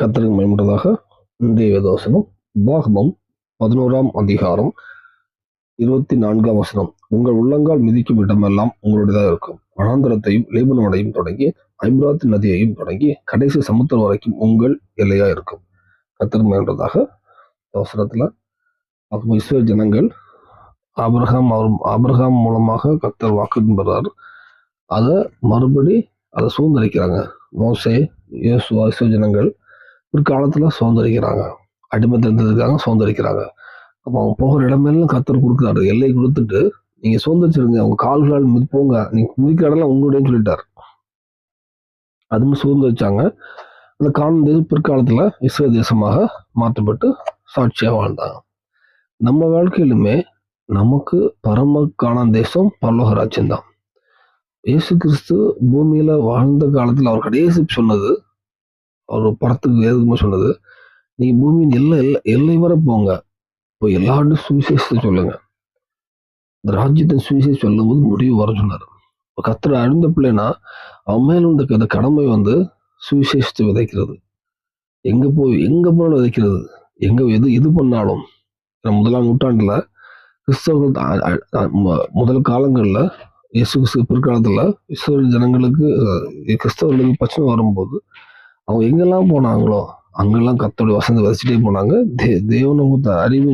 கத்தருக்கு மேம்பட்டதாக இன்றைய வேதவசனம். பாகமம் பதினோராம் அதிகாரம் இருபத்தி நான்காம் வசனம். உங்கள் உள்ளங்கால் மிதிக்கும் இடமெல்லாம் உங்களுடையதாக இருக்கும். வனாந்திரத்தையும் லேபனோடையும் தொடங்கி ஐம்பராத்து நதியையும் தொடங்கி கடைசி சமுத்திரம் வரைக்கும் உங்கள் எல்லையா இருக்கும். கத்தர் மேம்பட்டதாக இந்த அப்போ இஸ்ரேல் ஜனங்கள் ஆபிரகாம் அவர் ஆபிரகாம் மூலமாக கத்தர் வாக்கு அதை மறுபடி அதை சுதந்திரிக்கிறாங்க மோசே இயேசுவா இஸ்ரேல் ஜனங்கள் பிற்காலத்துல சுதந்திரிக்கிறாங்க. அடிமை தந்ததுக்காக சுதந்திரிக்கிறாங்க. அப்போ அவங்க போகிற இடமெல்லாம் கத்தர் கொடுக்குறாரு. எல்லை கொடுத்துட்டு நீங்க சுதந்திரிச்சிருங்க. அவங்க கால்களால் போங்க. நீங்க மிதிக்கிற இடம்லாம் உங்களுடையன்னு சொல்லிட்டார். அதுவும் சுதந்திரிச்சாங்க. அந்த காணும் தேசம் பிற்காலத்துல இஸ்ரேல் தேசமாக மாற்றப்பட்டு சாட்சியாக வாழ்ந்தாங்க. நம்ம வாழ்க்கையிலுமே நமக்கு பரம காணும் தேசம் பரலோக தான் இயேசு கிறிஸ்து பூமியில வாழ்ந்த காலத்தில் அவர் கடைசி சொன்னது அவர் படத்துக்கு எதுக்குமே சொன்னது நீ பூமியின் எல்லை எல்லை எல்லை வரை போங்க. இப்போ எல்லாருடைய சுவிசேஷத்தை சொல்லுங்க. இந்த ராஜ்யத்தின் சுவிசேஷம் சொல்லும்போது முடிவு வர சொன்னார். இப்போ கத்திர அழுந்த பிள்ளைனா அவன் மேல இந்த கடமை வந்து சுவிசேஷத்தை விதைக்கிறது. எங்க போய் எங்க போனாலும் விதைக்கிறது. எங்க எது எது பண்ணாலும். முதலாம் நூற்றாண்டுல கிறிஸ்தவர்கள் முதல் காலங்கள்ல இயேசு கிறிஸ்து பிற்காலத்துல இஸ்ரேல் ஜனங்களுக்கு கிறிஸ்தவர்களுக்கு பிரச்சனை வரும்போது அவங்க எங்கெல்லாம் போனாங்களோ அங்கெல்லாம் கத்தோடைய வசந்த விதைச்சிட்டே போனாங்க. தே தேவனை கொடுத்த அறிவு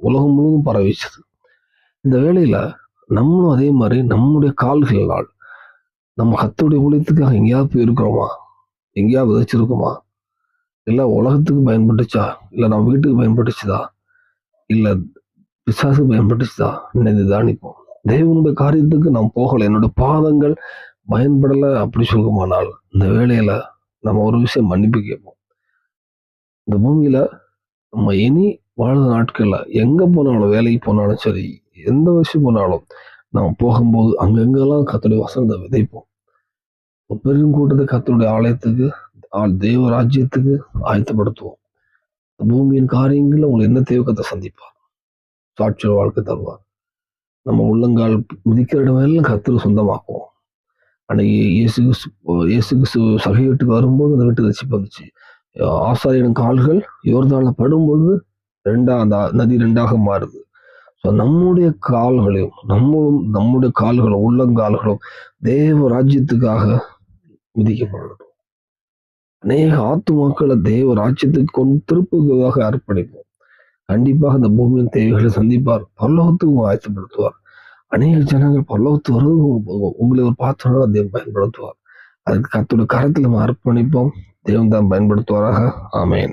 உலகம் முழுவதும் பரவிச்சது. இந்த வேலையில் நம்மளும் அதே மாதிரி நம்முடைய கால்களால் நம்ம கத்தோடைய ஊழியத்துக்காக எங்கேயாவது போயிருக்கிறோமா? எங்கேயாவது விதைச்சிருக்கோமா? இல்லை உலகத்துக்கு பயன்பட்டுச்சா? இல்லை நம்ம வீட்டுக்கு பயன்பட்டுச்சுதா? இல்லை பிசாசுக்கு பயன்பட்டுச்சுதா? நினைந்து தானிப்போம் தேவனுடைய காரியத்துக்கு நாம் போகலை. என்னோட பாதங்கள் பயன்படலை அப்படி சொல்லுமானால் இந்த வேலையில் நம்ம ஒரு விஷயம் மன்னிப்பு கேட்போம். இந்த பூமியில நம்ம இனி வாழ்ந்த நாட்கள்ல எங்க போனாலும் வேலைக்கு போனாலும் சரி எந்த விஷயம் போனாலும் நம்ம போகும்போது அங்கங்கெல்லாம் கத்தோடைய வசனத்தை விதைப்போம். பெரும் கூட்டத்தை கத்தருடைய ஆலயத்துக்கு தேவ ராஜ்யத்துக்கு ஆயத்தப்படுத்துவோம். இந்த பூமியின் காரியங்களில் உங்களை என்ன தேவக்கத்தை சந்திப்பார்? சாட்சிய வாழ்க்கை தருவார். நம்ம உள்ளங்கால் மிதிக்கிற இடமெல்லாம் கத்திர சொந்தமாக்குவோம். அன்னைக்கு இயேசு கிறிஸ்து இயேசு கிறிஸ்து சகை வீட்டுக்கு வரும்போது அந்த வீட்டு ரசிப்பு வந்துச்சு. ஆசாரியன் கால்கள் யோர்தான்ல படும்பொழுது ரெண்டா அந்த நதி ரெண்டாக மாறுது. ஸோ நம்முடைய கால்களையும் நம்மளும் நம்முடைய கால்களும் உள்ளங்கால்களும் தேவ ராஜ்யத்துக்காக மிதிக்கப்படட்டும். அநேக ஆத்துமாக்களை தேவ ராஜ்யத்துக்கு கொண்டு திருப்புவதாக அர்ப்பணிப்போம். கண்டிப்பாக அந்த பூமியின் தேவைகளை சந்திப்பார். பரலோகத்துக்கும் ஆயத்தப்படுத்துவார். அநேக ஜனங்கள் பல்லவத்து வருவது உங்களை ஒரு பாத்திரம் தேவன் பயன்படுத்துவார். அதுக்கு கத்தோட கரத்தில் நம்ம அர்ப்பணிப்போம். தேவன் தான் பயன்படுத்துவாராக. ஆமேன்.